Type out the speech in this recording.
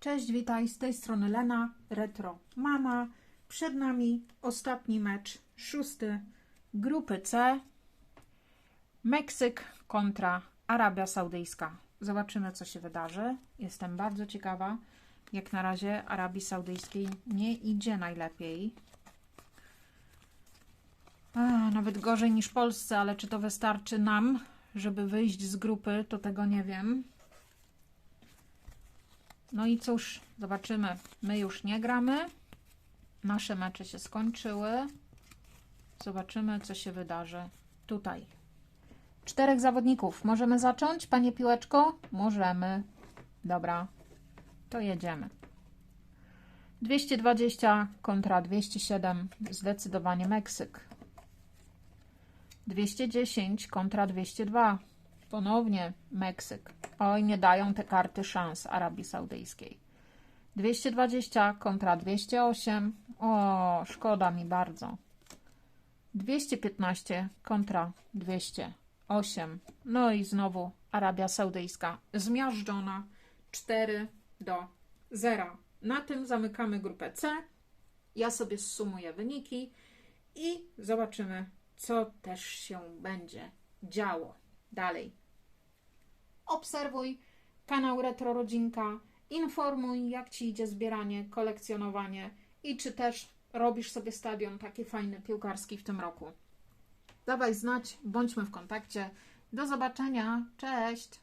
Cześć, witaj, z tej strony Lena, Retro Mama. Przed nami ostatni mecz, szósty grupy C. Meksyk kontra Arabia Saudyjska. Zobaczymy, co się wydarzy. Jestem bardzo ciekawa. Jak na razie Arabii Saudyjskiej nie idzie najlepiej. A, nawet gorzej niż Polsce, ale czy to wystarczy nam, żeby wyjść z grupy, to tego nie wiem. No i cóż, zobaczymy. My już nie gramy. Nasze mecze się skończyły. Zobaczymy, co się wydarzy tutaj. Czterech zawodników. Możemy zacząć, panie piłeczko? Możemy. Dobra, to jedziemy. 220 kontra 207. Zdecydowanie Meksyk. 210 kontra 202. Ponownie Meksyk. Oj, nie dają te karty szans Arabii Saudyjskiej. 220 kontra 208. O, szkoda mi bardzo. 215 kontra 208. No i znowu Arabia Saudyjska zmiażdżona 4 do 0. Na tym zamykamy grupę C. Ja sobie zsumuję wyniki i zobaczymy, co też się będzie działo dalej. Obserwuj kanał Retro Rodzinka, informuj, jak Ci idzie zbieranie, kolekcjonowanie i czy też robisz sobie stadion taki fajny piłkarski w tym roku. Dawaj znać, bądźmy w kontakcie. Do zobaczenia, cześć!